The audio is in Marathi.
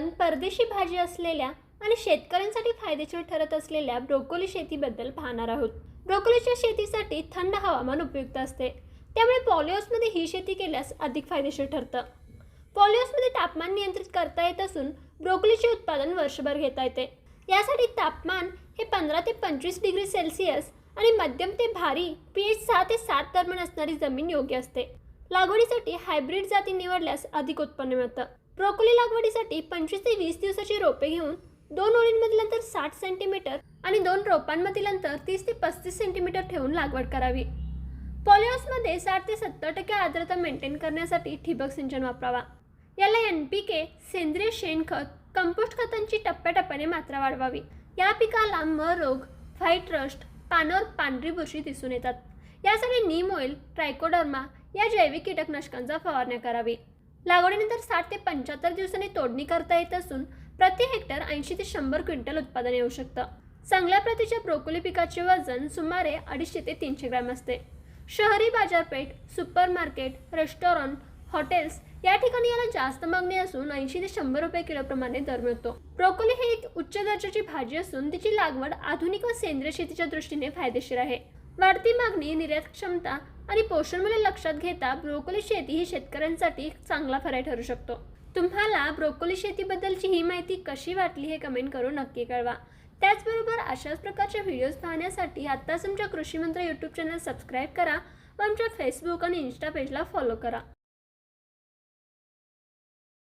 आपण परदेशी भाजी असलेल्या आणि शेतकऱ्यांसाठी फायदेशीर ठरत असलेल्या ब्रोकोली शेतीबद्दल पाहणार आहोत. ब्रोकोलीच्या शेतीसाठी थंड हवामान उपयुक्त असते. त्यामुळे पॉलिओसमध्ये ही शेती केल्यास अधिक फायदेशीर ठरतं. पॉलिओसमध्ये तापमान नियंत्रित करता येत असून ब्रोकोलीचे उत्पादन वर्षभर घेता येते. यासाठी तापमान हे पंधरा ते पंचवीस डिग्री सेल्सिअस आणि मध्यम ते भारी पी एच सहा ते सात दरम्यान असणारी जमीन योग्य असते. लागवडीसाठी हायब्रिड जाती निवडल्यास अधिक उत्पन्न मिळतं. ब्रोकोली लागवडीसाठी पंचवीस ते वीस दिवसाची रोपे घेऊन दोन ओळींमधील अंतर साठ सेंटीमीटर आणि दोन रोपांमधील अंतर तीस ते पस्तीस सेंटीमीटर ठेवून लागवड करावी. पॉलिओसमध्ये साठ ते सत्तर टक्के आर्द्रता मेंटेन करण्यासाठी ठिबक सिंचन वापरावा. याला एन पी के सेंद्रिय शेणखत कंपोस्ट खतांची टप्प्याटप्प्याने मात्रा वाढवावी. या पिकाला म रोग व्हाईट रस्ट पानावर पांढरी बुरशी दिसून येतात. यासाठी नीम ऑइल ट्रायकोडर्मा या जैविक कीटकनाशकांचा फवारण्या करावी. लागवडीनंतर साठ ते पंच्याहत्तर दिवसांनी तोडणी करता येत असून प्रति हेक्टर ऐंशी ते शंभर क्विंटल उत्पादन येऊ शकतं. चांगल्या प्रतीच्या ब्रोकोली पिकाचे वजन सुमारे अडीचशे ते तीनशे ग्रॅम असते. शहरी बाजारपेठ सुपर मार्केट रेस्टॉरंट हॉटेल्स या ठिकाणी याला जास्त मागणी असून ऐंशी ते शंभर रुपये किलोप्रमाणे दर मिळतो. ब्रोकोली ही एक उच्च दर्जाची भाजी असून तिची लागवड आधुनिक व सेंद्रिय शेतीच्या दृष्टीने फायदेशीर आहे. वाढती मागणी निर्यात क्षमता आणि पोषण मूल्य लक्षात घेता ब्रोकोली शेती ही शेतकऱ्यांसाठी चांगला पर्याय ठरू शकतो. तुम्हाला ब्रोकोली शेतीबद्दलची ही माहिती कशी वाटली हे कमेंट करून नक्की कळवा. त्याचबरोबर अशाच प्रकारच्या व्हिडिओज पाहण्यासाठी आत्ताच आमच्या कृषीमंत्र यूट्यूब चॅनल सबस्क्राईब करा व आमच्या फेसबुक आणि इन्स्टा पेजला फॉलो करा.